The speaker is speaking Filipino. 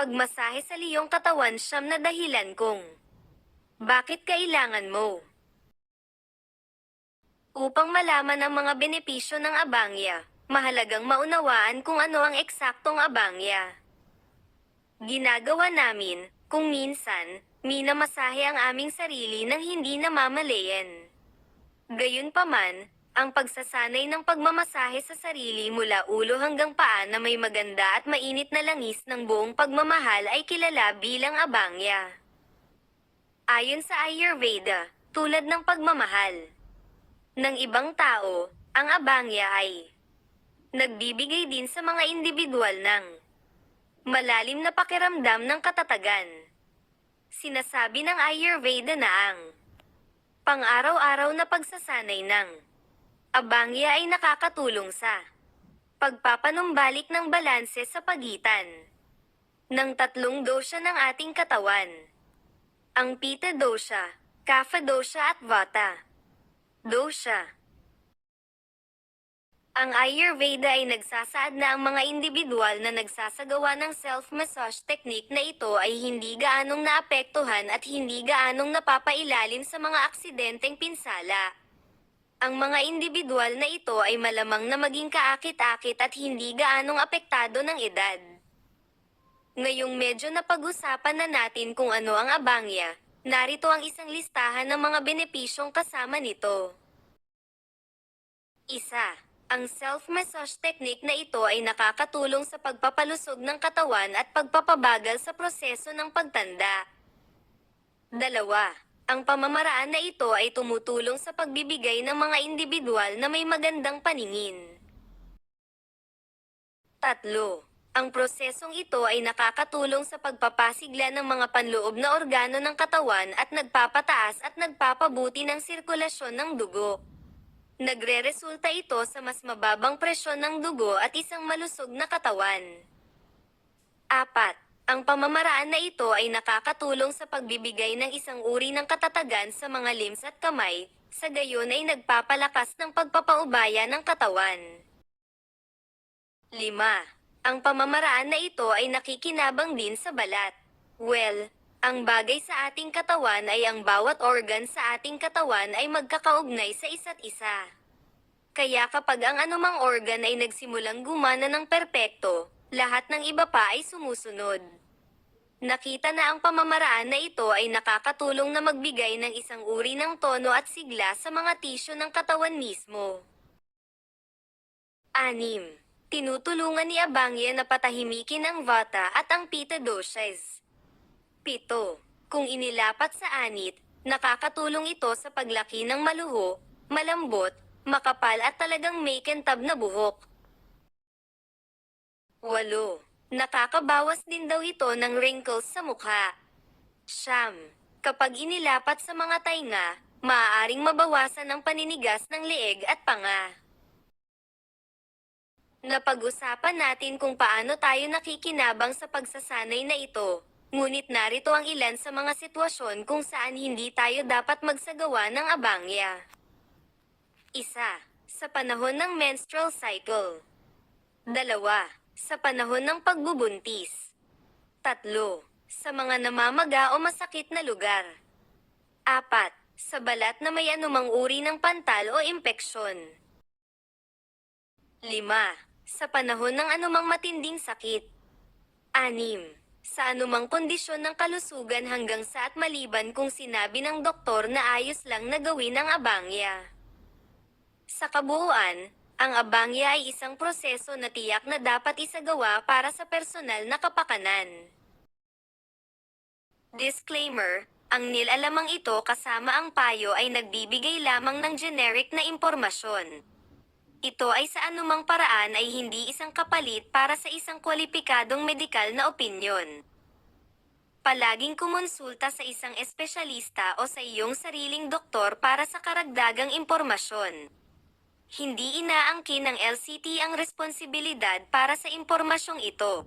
Pagmasahe sa liyong katawan siyam na dahilan kung bakit kailangan mo. Upang malaman ang mga benepisyo ng abangya, mahalagang maunawaan kung ano ang eksaktong abangya. Ginagawa namin, kung minsan, minamasahe ang aming sarili nang hindi namamalayan. Gayunpaman, ang pagsasanay ng pagmamasahe sa sarili mula ulo hanggang paa na may maganda at mainit na langis ng buong pagmamahal ay kilala bilang abangya. Ayon sa Ayurveda, tulad ng pagmamahal ng ibang tao, ang abangya ay nagbibigay din sa mga individual ng malalim na pakiramdam ng katatagan. Sinasabi ng Ayurveda na ang pang-araw-araw na pagsasanay ng abangya ay nakakatulong sa pagpapanumbalik ng balanse sa pagitan ng tatlong dosha ng ating katawan. Ang Pitta dosha, Kapha dosha at Vata dosha. Ang Ayurveda ay nagsasaad na ang mga individual na nagsasagawa ng self-massage technique na ito ay hindi gaanong naapektuhan at hindi gaanong napapailalim sa mga aksidenteng pinsala. Ang mga individual na ito ay malamang na maging kaakit-akit at hindi gaanong apektado ng edad. Ngayong medyo napag-usapan na natin kung ano ang abangya, narito ang isang listahan ng mga benepisyong kasama nito. Isa, ang self-massage technique na ito ay nakakatulong sa pagpapalusog ng katawan at pagpapabagal sa proseso ng pagtanda. Dalawa, ang pamamaraan na ito ay tumutulong sa pagbibigay ng mga individual na may magandang paningin. Tatlo, ang prosesong ito ay nakakatulong sa pagpapasigla ng mga panloob na organo ng katawan at nagpapataas at nagpapabuti ng sirkulasyon ng dugo. Nagre-resulta ito sa mas mababang presyon ng dugo at isang malusog na katawan. Apat, ang pamamaraan na ito ay nakakatulong sa pagbibigay ng isang uri ng katatagan sa mga limbs at kamay, sa gayon ay nagpapalakas ng pagpapaubaya ng katawan. 5. Ang pamamaraan na ito ay nakikinabang din sa balat. Well, ang bagay sa ating katawan ay ang bawat organ sa ating katawan ay magkakaugnay sa isa't isa. Kaya kapag ang anumang organ ay nagsimulang gumana ng perpekto, lahat ng iba pa ay sumusunod. Nakita na ang pamamaraan na ito ay nakakatulong na magbigay ng isang uri ng tono at sigla sa mga tisyo ng katawan mismo. 6. Tinutulungan ni Abangya na patahimikin ang Vata at ang Pitta doshas. 7. Kung inilapat sa anit, nakakatulong ito sa paglaki ng maluho, malambot, makapal at talagang may kentab na buhok. 8. Nakakabawas din daw ito ng wrinkles sa mukha. Siyam. Kapag inilapat sa mga tainga, maaaring mabawasan ang paninigas ng leeg at panga. Napag-usapan natin kung paano tayo nakikinabang sa pagsasanay na ito. Ngunit narito ang ilan sa mga sitwasyon kung saan hindi tayo dapat magsagawa ng abangya. Isa, sa panahon ng menstrual cycle. Dalawa, sa panahon ng pagbubuntis. Tatlo, sa mga namamaga o masakit na lugar. Apat, sa balat na may anumang uri ng pantal o impeksyon. Lima, sa panahon ng anumang matinding sakit. Anim, sa anumang kondisyon ng kalusugan hanggang sa at maliban kung sinabi ng doktor na ayos lang na gawin ang abangya. Sa kabuuan, ang abangya ay isang proseso na tiyak na dapat isagawa para sa personal na kapakanan. Disclaimer, ang nilalamang ito kasama ang payo ay nagbibigay lamang ng generic na impormasyon. Ito ay sa anumang paraan ay hindi isang kapalit para sa isang kwalipikadong medikal na opinyon. Palaging kumonsulta sa isang espesyalista o sa iyong sariling doktor para sa karagdagang impormasyon. Hindi inaangkin ng LCT ang responsibilidad para sa impormasyong ito.